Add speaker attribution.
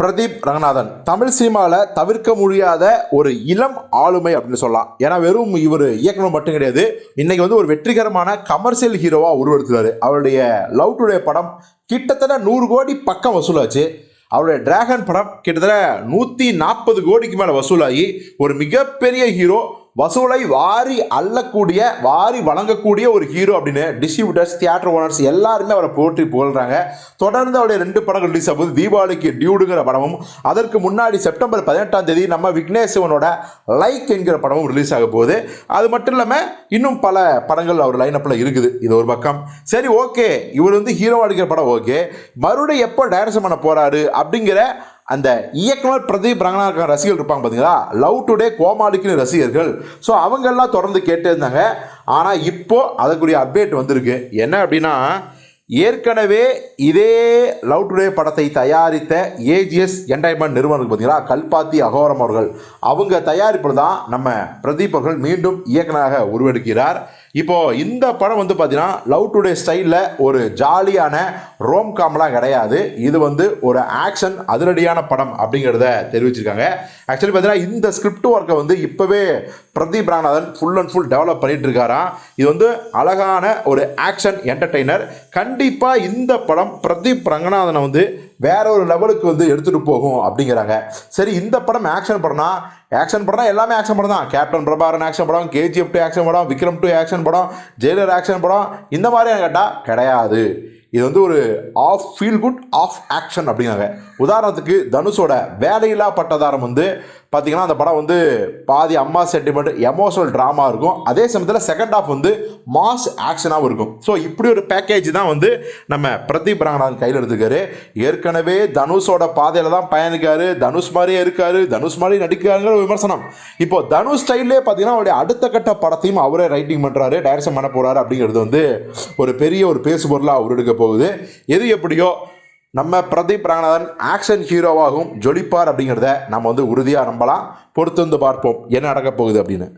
Speaker 1: பிரதீப் ரங்கநாதன். தமிழ் சினிமாவில் தவிர்க்க முடியாத ஒரு இளம் ஆளுமை அப்படின்னு சொல்லலாம். ஏன்னா வெறும் இவர் இயக்குனர் மட்டும் கிடையாது. இன்னைக்கு வந்து ஒரு வெற்றிகரமான கமர்ஷியல் ஹீரோவாக உருவெடுத்துறாரு அவருடைய லவ் டுடே படம் கிட்டத்தட்ட நூறு கோடி பக்கம் வசூலாச்சு. அவருடைய டிராகன் படம் கிட்டத்தட்ட நூற்றி நாற்பது கோடிக்கு மேலே வசூலாகி ஒரு மிகப்பெரிய ஹீரோ வசூலை வாரி அள்ளக்கூடிய வாரி வழங்கக்கூடிய ஒரு ஹீரோ அப்படின்னு டிஸ்ட்ரிபியூட்டர்ஸ் தியேட்டர் ஓனர்ஸ் எல்லாருமே அவரை போற்றி புகழ்றாங்க. தொடர்ந்து அவருடைய ரெண்டு படங்கள் ரிலீஸ் ஆகுது தீபாவளிக்கு டியூடுங்கிற படமும் அதற்கு முன்னாடி செப்டம்பர் பதினெட்டாம் தேதி நம்ம விக்னேஷ் லைக் என்கிற படமும் ரிலீஸ் ஆக போகுது. அது மட்டும் இல்லாமல் இன்னும் பல படங்கள் அவர் லைனப்பில் இருக்குது. இது ஒரு பக்கம். சரி ஓகே இவர் வந்து ஹீரோ அடிக்கிற படம் ஓகே மறுபடியும் எப்போ டைரக்ஷன் பண்ண போறாரு அப்படிங்கிற அந்த இயக்குனர் பிரதீப் ரங்கநாதன் ரசிகர்கள் இருப்பாங்க பார்த்தீங்களா லவ் டுடே கோமாளிக்குன்னு ரசிகர்கள். ஸோ அவங்கெல்லாம் தொடர்ந்து கேட்டே இருந்தாங்க ஆனால் இப்போ அதற்குரிய அப்டேட் வந்திருக்கு. என்ன அப்படின்னா ஏற்கனவே இதே லவ் டுடே படத்தை தயாரித்த ஏஜிஎஸ் என்டர்டைன்மெண்ட் நிறுவனம் பார்த்தீங்களா கல்பாத்தி அகோரம் அவர்கள். அவங்க தயாரிப்பில் தான் நம்ம பிரதீப் அவர்கள் மீண்டும் இயக்குனராக உருவெடுக்கிறார். இப்போ இந்த படம் வந்து பார்த்தீங்கன்னா லவ் டுடே ஸ்டைலில் ஒரு ஜாலியான ரோம் காம்லாம் கிடையாது. இது வந்து ஒரு ஆக்ஷன் அதிரடியான படம் அப்படிங்கிறத தெரிவிச்சிருக்காங்க. ஆக்சுவலி பார்த்தீங்கன்னா இந்த ஸ்கிரிப்ட் ஒர்க்கை வந்து இப்போவே Pradeep Ramanathan full and full develop பண்ணிட்டு இருக்காராம். இது வந்து அழகான ஒரு ஆக்ஷன் என்டர்டெய்னர் கண்டிப்பாக இந்த படம் பிரதீப் ரங்கநாதனை வந்து வேற ஒரு லெவலுக்கு வந்து எடுத்துகிட்டு போகும் அப்படிங்கிறாங்க. சரி இந்த படம் ஆக்ஷன் படம்னா ஆக்ஷன் படம்னா எல்லாமே ஆக்ஷன் படம் தான். கேப்டன் பிரபாரன் ஆக்ஷன் படம் கேஜிஎஃப் டூ ஆக்ஷன் படம் விக்ரம் டூ ஆக்ஷன் படம் ஜெயிலர் ஆக்ஷன் படம் இந்த மாதிரியான கேட்டால் கிடையாது. இது வந்து ஒரு half feel good half action அப்படிங்கிறாங்க. உதாரணத்துக்கு தனுஷோட வேலையில்லா பட்டதாரம் வந்து பார்த்தீங்கன்னா அந்த படம் வந்து பாதி அம்மா சென்டிமெண்ட் எமோஷனல் ட்ராமா இருக்கும். அதே சமயத்தில் செகண்ட் ஆஃப் வந்து மாஸ் ஆக்ஷனாகவும் இருக்கும். ஸோ இப்படி ஒரு பேக்கேஜ் தான் வந்து நம்ம பிரதீப் ரங்கநாதன் கையில் எடுத்துக்காரு ஏற்கனவே தனுஷோட பாதையில் தான் பயணிக்காரு. தனுஷ் மாதிரியே இருக்காரு. தனுஷ் மாதிரி நடிக்கிறாங்கிற விமர்சனம். இப்போ தனுஷ் ஸ்டைல்லே பார்த்தீங்கன்னா அவருடைய அடுத்த கட்ட படத்தையும் அவரே ரைட்டிங் பண்ணுறாரு டைரக்ஷன் பண்ண போகிறாரு அப்படிங்கிறது வந்து ஒரு பெரிய ஒரு பேசு பொருளாக எடுக்க போகுது. எது எப்படியோ நம்ம பிரதீப் ராணாதன் ஆக்ஷன் ஹீரோவாகவும் ஜொலிப்பார் அப்படிங்கிறத நம்ம வந்து உறுதியாக நம்பலாம். பொறுத்து வந்து பார்ப்போம். என்ன நடக்கப் போகுது அப்படின்னு.